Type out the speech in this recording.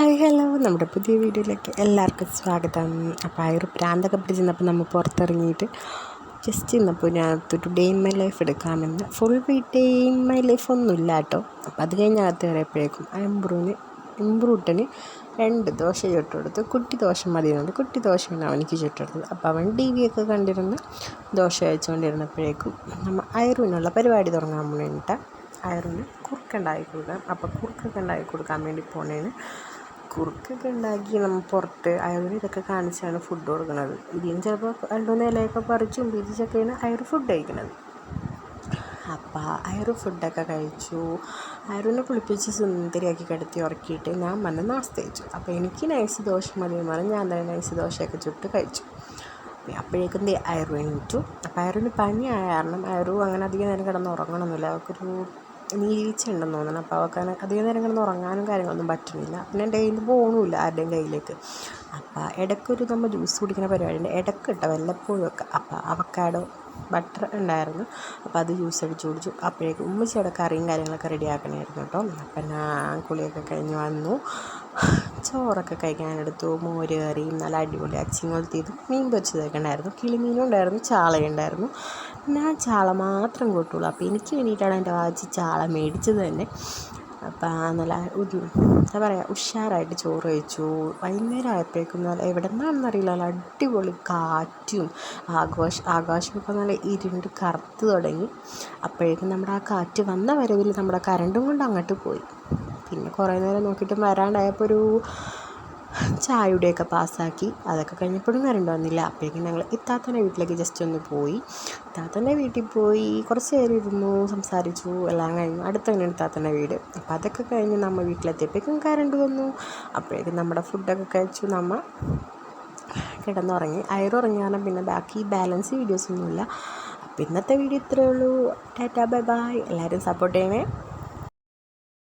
Hi hello. നമ്മുടെ പുതിയ വീഡിയോയിലേക്ക് എല്ലാവർക്കും സ്വാഗതം. അപ്പോൾ ആ ഒരു പ്രാന്തൊക്കെ പിടിച്ചിരുന്നപ്പോൾ നമ്മൾ പുറത്തിറങ്ങിയിട്ട് ജസ്റ്റ് ഇന്നപ്പോൾ ഞാൻ ടുഡേ ഇൻ മൈ ലൈഫ് എടുക്കാമെന്ന്. Full day in my life ഒന്നുമില്ല കേട്ടോ. അപ്പോൾ അത് കഴിഞ്ഞ് അകത്ത് കയറിയപ്പോഴേക്കും ആ എംബ്രൂവിന് എംബ്രൂട്ടന് രണ്ട് ദോശ ചുട്ടെടുത്ത്. കുട്ടി ദോശ മതിയെന്നുണ്ട്. കുട്ടി ദോശയാണ് അവനിക്ക് ചുട്ടെടുത്തത്. അപ്പോൾ അവൻ ടി വി ഒക്കെ കണ്ടിരുന്ന് ദോശ കഴിച്ചുകൊണ്ടിരുന്നപ്പോഴേക്കും നമ്മൾ അയറുവിനുള്ള പരിപാടി തുടങ്ങാൻ വേണ്ടിയിട്ട് അയറിന് കുറുക്കുണ്ടാക്കി കൊടുക്കാം. അപ്പോൾ കുറുക്കൊക്കെ ഉണ്ടാക്കി കൊടുക്കാൻ വേണ്ടി പോണേന്. കുറുക്കൊക്കെ ഉണ്ടാക്കി നമ്മൾ പുറത്ത്. അയറിന് ഇതൊക്കെ കാണിച്ചാണ് ഫുഡ് കൊടുക്കുന്നത് ഇതിന് ചിലപ്പോൾ രണ്ടുമൂന്ന് ഇലയൊക്കെ പറിച്ചും പിരിച്ചൊക്കെയാണ് അയർ ഫുഡ് കഴിക്കുന്നത് അപ്പോൾ അയർ ഫുഡൊക്കെ കഴിച്ചു. അയറിനെ കുളിപ്പിച്ച് സുന്ദരിയാക്കി കിടത്തി ഉറക്കിയിട്ട് ഞാൻ വന്ന് നാസ്ത കഴിച്ചു അപ്പോൾ എനിക്ക് നൈസ് ദോശ മതി എന്ന് ഞാൻ തന്നെ നൈസ് ദോശയൊക്കെ ചുട്ട് കഴിച്ചു. അപ്പോഴേക്കും അയറു എണീറ്റു. അപ്പോൾ അയറിന് പനിയായ കാരണം അയറു അങ്ങനെ അധികം നേരം കിടന്ന് ഉറങ്ങണമെന്നില്ല അവൾക്കൊരു നീച്ച ഉണ്ടെന്ന് തോന്നണം അപ്പോൾ അവൾക്ക് അധികം നേരം കിടന്ന് ഉറങ്ങാനും കാര്യങ്ങളൊന്നും പറ്റുന്നില്ല. പിന്നെ ഡെയിലി പോകണമില്ല ആരുടെയും കയ്യിലേക്ക്. അപ്പോൾ ഇടയ്ക്കൊരു നമ്മൾ ജ്യൂസ് കുടിക്കുന്ന പരിപാടിയുണ്ട്. ഇടയ്ക്ക് കേട്ടോ വല്ലപ്പോഴും ഒക്കെ. അപ്പോൾ അവക്കാടോ ബട്ടർ ഉണ്ടായിരുന്നു. അപ്പോൾ അത് ജ്യൂസ് അടിച്ച് കുടിച്ചു. അപ്പോഴേക്കും ഉമ്മച്ചി അവിടെ കറിയും കാര്യങ്ങളൊക്കെ റെഡി ആക്കണമായിരുന്നു കേട്ടോ. അപ്പം ഞാൻ കുളിയൊക്കെ കഴിഞ്ഞ് വന്നു. ചോറൊക്കെ കഴിക്കാനെടുത്തു മോര് കറിയും നല്ല അടിപൊളി അച്ചിങ്ങോലത്തേതും മീൻ പൊരിച്ചതൊക്കെ ഉണ്ടായിരുന്നു. കിളിമീനും ഉണ്ടായിരുന്നു ചാളയുണ്ടായിരുന്നു ഞാൻ ചാള മാത്രം കൂട്ടുള്ളൂ. അപ്പോൾ എനിക്ക് വേണ്ടിയിട്ടാണ് എന്റെ വാച്ചി ചാള മേടിച്ചത് തന്നെ. അപ്പം നല്ല എന്താ പറയുക ഉഷാറായിട്ട് ചോറ് കഴിച്ചു. വൈകുന്നേരം ആയപ്പോഴേക്കും നല്ല എവിടെ നിന്നാണെന്നറിയില്ല നല്ല അടിപൊളി കാറ്റും ആഘോഷ ആകാശമൊക്കെ നല്ല ഇരുണ്ട് കറുത്ത് തുടങ്ങി. അപ്പോഴേക്കും നമ്മുടെ ആ കാറ്റ് വന്ന വരവിൽ നമ്മുടെ കരണ്ടും കൊണ്ട് അങ്ങോട്ട് പോയി. പിന്നെ കുറേ നേരം നോക്കിയിട്ട് വരാണ്ടായപ്പോൾ ഒരു ചായയുടെയൊക്കെ പാസ്സാക്കി. അതൊക്കെ കഴിഞ്ഞപ്പോഴും കറണ്ട് വന്നില്ല അപ്പോഴേക്കും ഞങ്ങൾ ഇത്താത്തന്റെ വീട്ടിലേക്ക് ജസ്റ്റ് ഒന്ന് പോയി. ഇത്താത്തന്റെ വീട്ടിൽ പോയി കുറച്ച് നേരം ഇരുന്നു സംസാരിച്ചു എല്ലാം കഴിഞ്ഞു. അടുത്ത് തന്നെയാണ് ഇത്താത്തന്റെ വീട്? അപ്പോൾ അതൊക്കെ കഴിഞ്ഞ് നമ്മൾ വീട്ടിലെത്തിയപ്പോഴേക്കും കറണ്ട് വന്നു. അപ്പോഴേക്കും നമ്മുടെ ഫുഡൊക്കെ കഴിച്ചു. നമ്മൾ കിടന്നുറങ്ങി. അയറുറങ്ങിയാണ് പിന്നെ ബാക്കി ബാലൻസ് വീഡിയോസൊന്നുമില്ല. അപ്പോൾ ഇന്നത്തെ വീഡിയോ ഇത്രയേ ഉള്ളൂ. Tata bye bye. എല്ലാവരും സപ്പോർട്ട് ചെയ്യണേ.